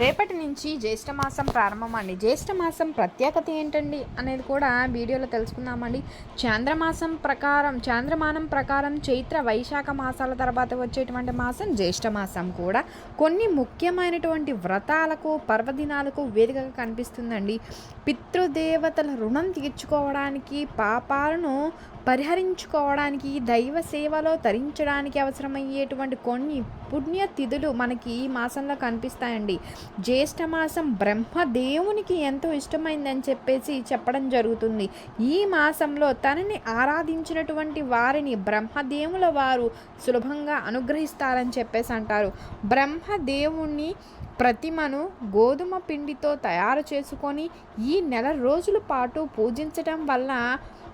రేపటి నుంచి జ్యేష్ఠమాసం ప్రారంభమండి. ప్రారంభం అండి ప్రత్యేకత ఏంటండి అనేది కూడా వీడియోలో తెలుసుకుందామండి. చాంద్రమాసం ప్రకారం చాంద్రమానం ప్రకారం చైత్ర వైశాఖ మాసాల తర్వాత వచ్చేటువంటి మాసం జ్యేష్ఠమాసం కూడా. కొన్ని ముఖ్యమైనటువంటి వ్రతాలకు పర్వదినాలకు వేదికగా కనిపిస్తుందండి. పితృదేవతల రుణం తీర్చుకోవడానికి పాపాలను పరిహరించుకోవడానికి దైవ సేవలో తరించడానికి అవసరమయ్యేటువంటి కొన్ని పుణ్యతిథులు మనకి ఈ మాసంలో కనిపిస్తాయండి. జ్యేష్ఠ మాసం బ్రహ్మదేవునికి ఎంతో ఇష్టమైందని చెప్పేసి చెప్పడం జరుగుతుంది. ఈ మాసంలో తనని ఆరాధించినటువంటి వారిని బ్రహ్మదేవుల వారు సులభంగా అనుగ్రహిస్తారని చెప్పేసి అంటారు. బ్రహ్మదేవుణ్ణి ప్రతిమను గోధుమ పిండితో తయారు చేసుకొని ఈ నెల రోజుల పాటు పూజించటం వల్ల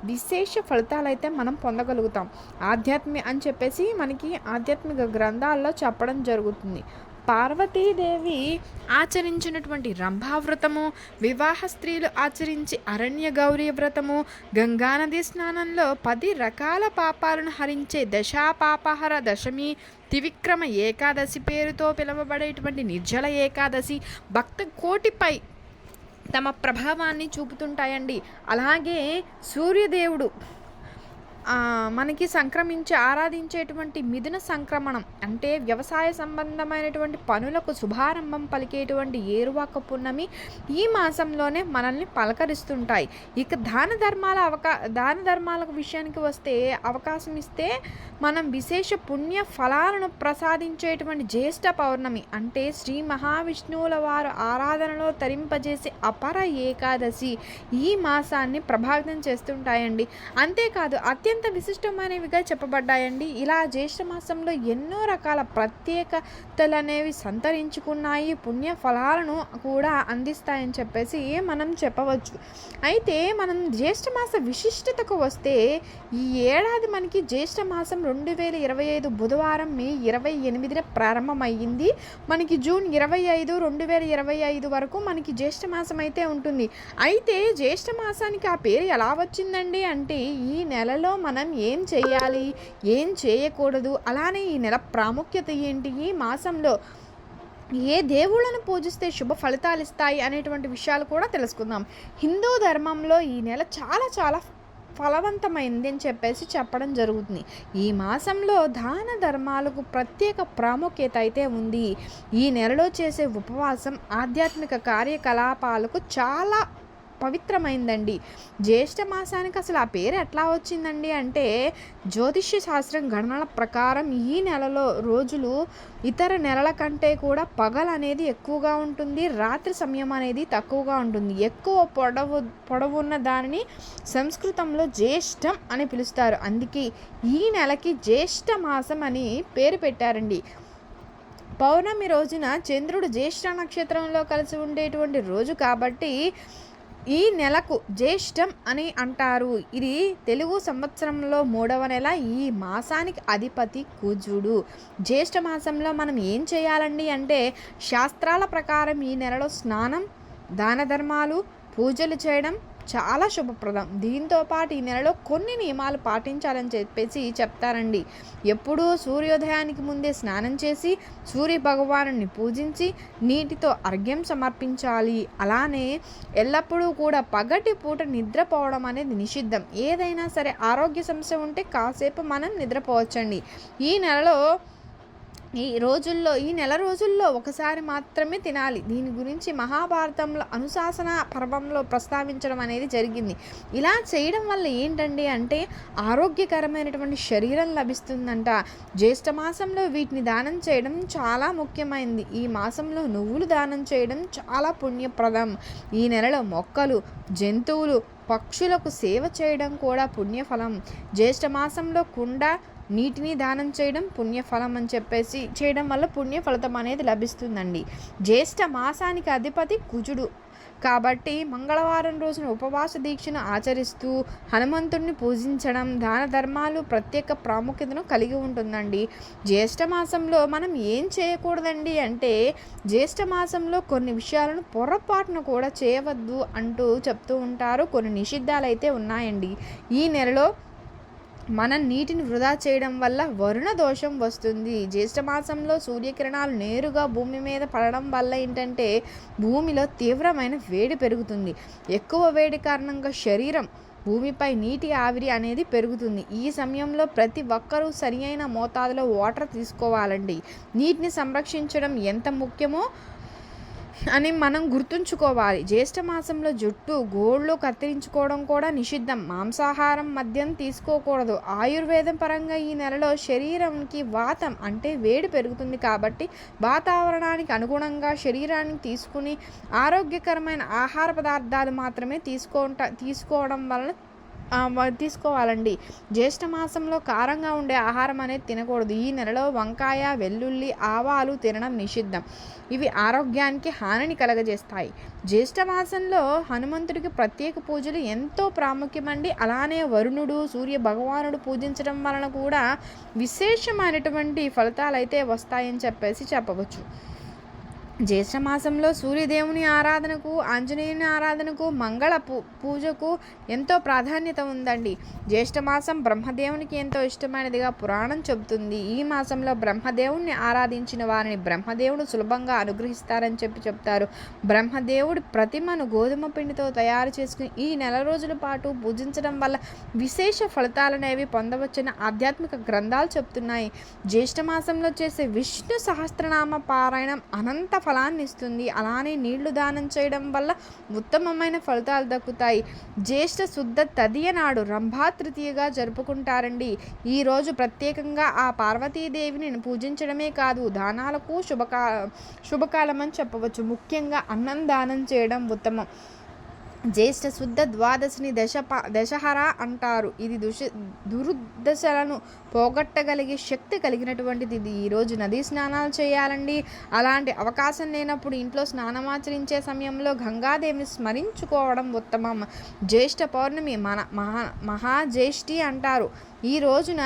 విశేష ఫలితాలు అయితే మనం పొందగలుగుతాం. ఆధ్యాత్మి అని చెప్పేసి మనకి ఆధ్యాత్మిక గ్రంథాల్లో చెప్పడం జరుగుతుంది. పార్వతీదేవి ఆచరించినటువంటి రంభావ్రతము వివాహ స్త్రీలు ఆచరించి అరణ్య గౌరీ వ్రతము గంగానది స్నానంలో పది రకాల పాపాలను హరించే దశాపాపహర దశమి త్రివిక్రమ ఏకాదశి పేరుతో పిలువబడేటువంటి నిర్జల ఏకాదశి భక్త కోటిపై తమ ప్రభావాన్ని చూపుతుంటాయండి. అలాగే సూర్యదేవుడు మనకి సంక్రమించి ఆరాధించేటువంటి మిథున సంక్రమణం అంటే వ్యవసాయ సంబంధమైనటువంటి పనులకు శుభారంభం పలికేటువంటి ఏరువాక పున్నమి ఈ మాసంలోనే మనల్ని పలకరిస్తుంటాయి. ఇక దాన ధర్మాల అవకా దాన ధర్మాల విషయానికి వస్తే అవకాశం ఇస్తే మనం విశేష పుణ్య ఫలాలను ప్రసాదించేటువంటి జ్యేష్ఠ పౌర్ణమి అంటే శ్రీ మహావిష్ణువుల వారు ఆరాధనలో తరింపజేసే అపర ఏకాదశి ఈ మాసాన్ని ప్రభావితం చేస్తుంటాయండి. అంతేకాదు అత్యంత అత్యంత విశిష్టమైనవిగా చెప్పబడ్డాయండి. ఇలా జ్యేష్ఠ మాసంలో ఎన్నో రకాల ప్రత్యేకతలు అనేవి సంతరించుకున్నాయి. పుణ్య ఫలాలను కూడా అందిస్తాయని చెప్పేసి మనం చెప్పవచ్చు. అయితే మనం జ్యేష్ఠ మాస విశిష్టతకు వస్తే ఈ ఏడాది మనకి జ్యేష్ఠ మాసం రెండు వేల ఇరవై ఐదు బుధవారం మే ఇరవై ఎనిమిదిన ప్రారంభమయ్యింది. మనకి జూన్ ఇరవై ఐదు రెండు వేల ఇరవై ఐదు వరకు మనకి జ్యేష్ఠ మాసం అయితే ఉంటుంది. అయితే జ్యేష్ఠ మాసానికి ఆ పేరు ఎలా వచ్చిందండి అంటే ఈ నెలలో మనం ఏం చేయాలి? ఏం చేయకూడదు? అలానే ఈ నెల ప్రాముఖ్యత ఏంటి? ఈ మాసంలో ఏ దేవుళ్ళను పూజిస్తే శుభ ఫలితాలు ఇస్తాయి అనేటువంటి విషయాలు కూడా తెలుసుకుందాం. హిందూ ధర్మంలో ఈ నెల చాలా చాలా ఫలవంతమైంది అని చెప్పేసి చెప్పడం జరుగుతుంది. ఈ మాసంలో దాన ధర్మాలకు ప్రత్యేక ప్రాముఖ్యత అయితే ఉంది. ఈ నెలలో చేసే ఉపవాసం ఆధ్యాత్మిక కార్యకలాపాలకు చాలా పవిత్రమైందండి. జ్యేష్ఠ మాసానికి అసలు ఆ పేరు ఎట్లా వచ్చిందండి అంటే జ్యోతిష్య శాస్త్రం గణనల ప్రకారం ఈ నెలలో రోజులు ఇతర నెలల కంటే కూడా పగలు అనేది ఎక్కువగా ఉంటుంది రాత్రి సమయం అనేది తక్కువగా ఉంటుంది. ఎక్కువ పొడవు పొడవున్న దానిని సంస్కృతంలో జ్యేష్ఠం అని పిలుస్తారు. అందుకే ఈ నెలకి జ్యేష్ఠ మాసం అని పేరు పెట్టారండి. పౌర్ణమి రోజున చంద్రుడు జ్యేష్ఠ నక్షత్రంలో కలిసి ఉండేటువంటి రోజు కాబట్టి ఈ నెలకు జ్యేష్టం అని అంటారు. ఇది తెలుగు సంవత్సరంలో మూడవ నెల ఈ మాసానికి అధిపతి కుజుడు. జ్యేష్ఠ మాసంలో మనం ఏం చేయాలండి అంటే శాస్త్రాల ప్రకారం ఈ నెలలో స్నానం దాన ధర్మాలు పూజలు చేయడం చాలా శుభప్రదం. దీంతో పాటు ఈ నెలలో కొన్ని నియమాలు పాటించాలని చెప్పేసి చెప్తారండి. ఎప్పుడూ సూర్యోదయానికి ముందే స్నానం చేసి సూర్య భగవాను పూజించి నీటితో అర్ఘ్యం సమర్పించాలి. అలానే ఎల్లప్పుడూ కూడా పగటి పూట నిద్రపోవడం అనేది నిషిద్ధం. ఏదైనా సరే ఆరోగ్య సమస్య ఉంటే కాసేపు మనం నిద్రపోవచ్చండి. ఈ నెలలో ఈ రోజుల్లో ఈ నెల రోజుల్లో ఒకసారి మాత్రమే తినాలి. దీని గురించి మహాభారతంలో అనుశాసన పర్వంలో ప్రస్తావించడం అనేది జరిగింది. ఇలా చేయడం వల్ల ఏంటండి అంటే ఆరోగ్యకరమైనటువంటి శరీరం లభిస్తుందంట. జ్యేష్ఠ మాసంలో వీటిని దానం చేయడం చాలా ముఖ్యమైనది ఈ మాసంలో నువ్వులు దానం చేయడం చాలా పుణ్యప్రదం. ఈ నెలలో మొక్కలు జంతువులు పక్షులకు సేవ చేయడం కూడా పుణ్యఫలం. జ్యేష్ఠ మాసంలో కుండ నీటిని దానం చేయడం పుణ్యఫలం అని చెప్పేసి చేయడం వల్ల పుణ్య ఫలితం అనేది లభిస్తుందండి. జ్యేష్ఠ మాసానికి అధిపతి కుజుడు. కాబట్టి మంగళవారం రోజున ఉపవాస దీక్షను ఆచరిస్తూ హనుమంతుడిని పూజించడం దాన ధర్మాలు ప్రత్యేక ప్రాముఖ్యతను కలిగి ఉంటుందండి. జ్యేష్ఠ మాసంలో మనం ఏం చేయకూడదండి అంటే జ్యేష్ఠ మాసంలో కొన్ని విషయాలను పొరపాటును కూడా చేయవద్దు అంటూ చెప్తూ ఉంటారు. కొన్ని నిషిద్ధాలు అయితే ఉన్నాయండి. ఈ నెలలో మనం నీటిని వృధా చేయడం వల్ల వరుణ దోషం వస్తుంది. జ్యేష్ఠమాసంలో సూర్యకిరణాలు నేరుగా భూమి మీద పడడం వల్ల ఏంటంటే భూమిలో తీవ్రమైన వేడి పెరుగుతుంది. ఎక్కువ వేడి కారణంగా శరీరం భూమిపై నీటి ఆవిరి అనేది పెరుగుతుంది. ఈ సమయంలో ప్రతి ఒక్కరూ సరి అయిన మోతాదులో వాటర్ తీసుకోవాలండి. నీటిని సంరక్షించడం ఎంత ముఖ్యమో అని మనం గుర్తుంచుకోవాలి. జ్యేష్ఠ మాసంలో జుట్టు గోళ్ళు కత్తిరించుకోవడం కూడా నిషిద్ధం. మాంసాహారం మద్యం తీసుకోకూడదు. ఆయుర్వేదం పరంగా ఈ నెలలో శరీరంకి వాతం అంటే వేడి పెరుగుతుంది కాబట్టి వాతావరణానికి అనుగుణంగా శరీరానికి తీసుకుని ఆరోగ్యకరమైన ఆహార పదార్థాలు మాత్రమే తీసుకోట తీసుకోవడం వలన తీసుకోవాలండి. జ్యేష్ఠ మాసంలో కారంగా ఉండే ఆహారం అనేది తినకూడదు. ఈ నెలలో వంకాయ వెల్లుల్లి ఆవాలు తినడం నిషిద్ధం. ఇవి ఆరోగ్యానికి హానిని కలగజేస్తాయి. జ్యేష్ఠ మాసంలో హనుమంతుడికి ప్రత్యేక పూజలు ఎంతో ప్రాముఖ్యమండి. అలానే వరుణుడు సూర్య భగవానుడు పూజించడం వలన కూడా విశేషమైనటువంటి ఫలితాలు అయితే వస్తాయని చెప్పేసి చెప్పవచ్చు. జ్యేష్ఠమాసంలో సూర్యదేవుని ఆరాధనకు ఆంజనేయుని ఆరాధనకు మంగళ పూ పూజకు ఎంతో ప్రాధాన్యత ఉందండి. జ్యేష్ఠమాసం బ్రహ్మదేవునికి ఎంతో ఇష్టమైనదిగా పురాణం చెబుతుంది. ఈ మాసంలో బ్రహ్మదేవుణ్ణి ఆరాధించిన వారిని బ్రహ్మదేవుడు సులభంగా అనుగ్రహిస్తారని చెప్పి చెప్తారు. బ్రహ్మదేవుడి ప్రతిమను గోధుమ పిండితో తయారు చేసుకుని ఈ నెల రోజుల పాటు పూజించడం వల్ల విశేష ఫలితాలనేవి పొందవచ్చని ఆధ్యాత్మిక గ్రంథాలు చెప్తున్నాయి. జ్యేష్ఠమాసంలో చేసే విష్ణు సహస్రనామ పారాయణం అనంత ఫలాన్ని ఇస్తుంది అలానే నీళ్ళు దానం చేయడం వల్ల ఉత్తమమైన ఫలితాలు దక్కుతాయి. జ్యేష్ఠ శుద్ధ తదియ నాడు రంభా తృతీయగా జరుపుకుంటారండి. ఈరోజు ప్రత్యేకంగా ఆ పార్వతీదేవిని పూజించడమే కాదు దానాలకు శుభకా శుభకాలం అని చెప్పవచ్చు. ముఖ్యంగా అన్నం దానం చేయడం ఉత్తమం. జ్యేష్ఠ శుద్ధ ద్వాదశిని దశ దశహర అంటారు. ఇది దుష దురుదశలను పోగొట్టగలిగే శక్తి కలిగినటువంటిది ఇది ఈరోజు నదీ స్నానాలు చేయాలండి. అలాంటి అవకాశం లేనప్పుడు ఇంట్లో స్నానమాచరించే సమయంలో గంగాదేవిని స్మరించుకోవడం ఉత్తమం. జ్యేష్ఠ పౌర్ణమి మన మహా మహాజ్యేష్ఠి అంటారు. ఈ రోజున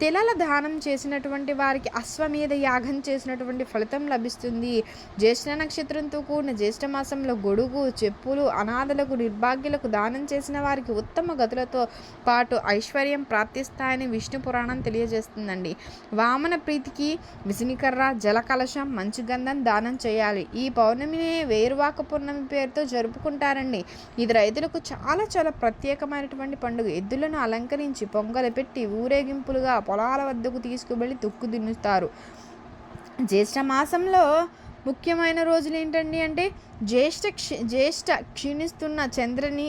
తిలల దానం చేసినటువంటి వారికి అశ్వమేధ యాగం చేసినటువంటి ఫలితం లభిస్తుంది. జ్యేష్ఠ నక్షత్రంతో కూడిన జ్యేష్ఠ మాసంలో గొడుగు చెప్పులు అనాథలకు నిర్భాగ్యులకు దానం చేసిన వారికి ఉత్తమ గతులతో పాటు ఐశ్వర్యం ప్రాప్తిస్తాయని విష్ణు పురాణం తెలియజేస్తుందండి. వామన ప్రీతికి విసినికర్ర జల కలశం మంచి గంధం దానం చేయాలి. ఈ పౌర్ణమిని వేరువాక పౌర్ణమి పేరుతో జరుపుకుంటారండి. ఇది రైతులకు చాలా చాలా ప్రత్యేకమైనటువంటి పండుగ. ఎద్దులను అలంకరించి పొంగలు పెట్టి ఊరేగింపులుగా పొలాల వద్దకు తీసుకువెళ్ళి తుక్కు దున్నుతారు. జ్యేష్ఠ మాసంలో ముఖ్యమైన రోజులు ఏంటండి అంటే జ్యేష్ఠ క్షి జ్యేష్ఠ క్షీణిస్తున్న చంద్రని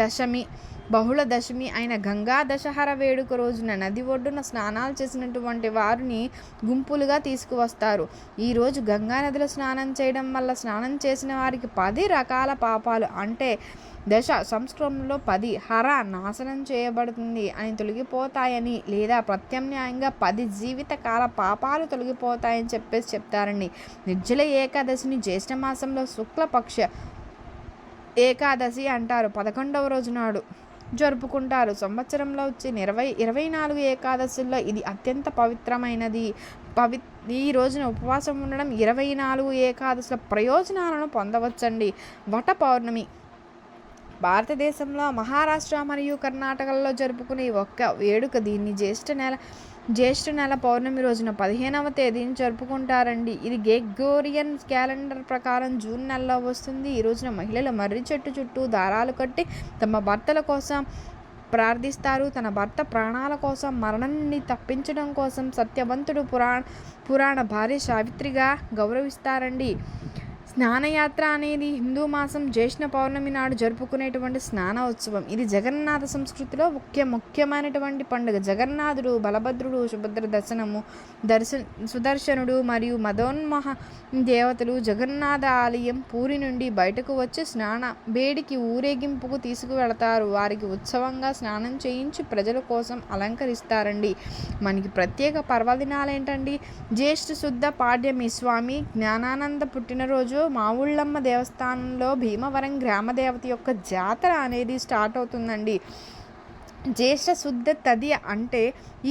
దశమి. బహుళ దశమి అయిన గంగా దశహర వేడుక రోజున నది ఒడ్డున స్నానాలు చేసినటువంటి వారిని గుంపులుగా తీసుకువస్తారు. ఈరోజు గంగా నదిలో స్నానం చేయడం వల్ల స్నానం చేసిన వారికి పది రకాల పాపాలు అంటే దశ సంస్కృతంలో పది హర నాశనం చేయబడుతుంది అని తొలగిపోతాయని లేదా ప్రత్యామ్నాయంగా పది జీవితకాల పాపాలు తొలగిపోతాయని చెప్పేసి చెప్తారండి. నిర్జల ఏకాదశిని జ్యేష్ఠమాసంలో శుక్లపక్ష ఏకాదశి అంటారు. పదకొండవ రోజు నాడు జరుపుకుంటారు. సంవత్సరంలో వచ్చే ఇరవై ఇరవై నాలుగు ఏకాదశుల్లో ఇది అత్యంత పవిత్రమైనది. పవి ఈ రోజున ఉపవాసం ఉండడం ఇరవై నాలుగు ఏకాదశుల ప్రయోజనాలను పొందవచ్చండి. వట పౌర్ణమి. భారతదేశంలో మహారాష్ట్ర మరియు కర్ణాటకలో జరుపుకునే ఒక్క వేడుక దీన్ని జ్యేష్ఠ నెల జ్యేష్ఠ నెల పౌర్ణమి రోజున పదిహేనవ తేదీని జరుపుకుంటారండి. ఇది గెగోరియన్ క్యాలెండర్ ప్రకారం జూన్ నెలలో వస్తుంది. ఈ రోజున మహిళలు మర్రి చెట్టు చుట్టూ దారాలు కట్టి తమ భర్తల కోసం ప్రార్థిస్తారు. తన భర్త ప్రాణాల కోసం మరణాన్ని తప్పించడం కోసం సత్యవంతుడు పురాణ పురాణ భార్య సావిత్రిగా గౌరవిస్తారండి. స్నానయాత్ర అనేది హిందూ మాసం జ్యేష్ణ పౌర్ణమి నాడు జరుపుకునేటువంటి స్నాన ఉత్సవం. ఇది జగన్నాథ సంస్కృతిలో ముఖ్య ముఖ్యమైనటువంటి పండుగ. జగన్నాథుడు బలభద్రుడు సుభద్ర దర్శనము దర్శ సుదర్శనుడు మరియు మదోన్మహ దేవతలు జగన్నాథ ఆలయం పూరి నుండి బయటకు వచ్చి స్నాన వేడికి ఊరేగింపుకు తీసుకువెళతారు. వారికి ఉత్సవంగా స్నానం చేయించి ప్రజల కోసం అలంకరిస్తారండి. మనకి ప్రత్యేక పర్వదినాలు ఏంటండి జ్యేష్ఠ శుద్ధ పాడ్యమి. స్వామి జ్ఞానానంద పుట్టినరోజు మా ఊళ్ళమ్మ దేవస్థానంలో భీమవరం గ్రామ దేవత యొక్క జాతర అనేది స్టార్ట్ అవుతుందండి. జ్యేష్ఠ శుద్ధ తది అంటే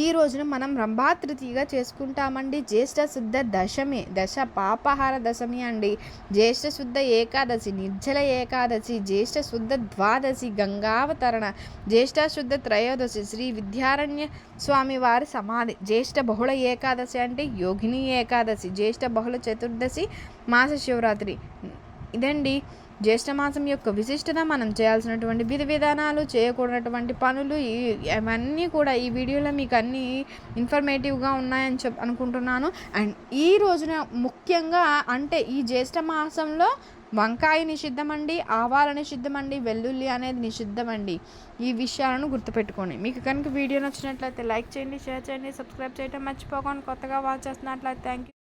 ఈ రోజున మనం రంభాతృతిగా చేసుకుంటామండి. జ్యేష్ఠ శుద్ధ దశమి దశ పాపహార దశమి అండి. జ్యేష్ఠ శుద్ధ ఏకాదశి నిర్జల ఏకాదశి జ్యేష్ఠ శుద్ధ ద్వాదశి గంగావతరణ జ్యేష్ఠ శుద్ధ త్రయోదశి శ్రీ విద్యారణ్య స్వామి వారి సమాధి. జ్యేష్ఠ బహుళ ఏకాదశి అంటే యోగిని ఏకాదశి జ్యేష్ఠ బహుళ చతుర్దశి మాస శివరాత్రి. ఇదండి జ్యేష్ఠమాసం యొక్క విశిష్టత మనం చేయాల్సినటువంటి విధి విధానాలు చేయకూడనటువంటి పనులు ఇవన్నీ అవన్నీ కూడా ఈ వీడియోలో మీకు అన్నీ ఇన్ఫర్మేటివ్గా ఉన్నాయని చెప్ అనుకుంటున్నాను. అండ్ ఈ రోజున ముఖ్యంగా అంటే ఈ జ్యేష్ఠ మాసంలో వంకాయ నిషిద్ధమండి ఆవాల నిషిద్ధమండి వెల్లుల్లి అనేది నిషిద్ధమండి. ఈ విషయాలను గుర్తుపెట్టుకోండి. మీకు కనుక వీడియో నచ్చినట్లయితే లైక్ చేయండి షేర్ చేయండి సబ్స్క్రైబ్ చేయడం మర్చిపోకండి. కొత్తగా వాచ్ చేస్తున్నట్లయితే థ్యాంక్ యూ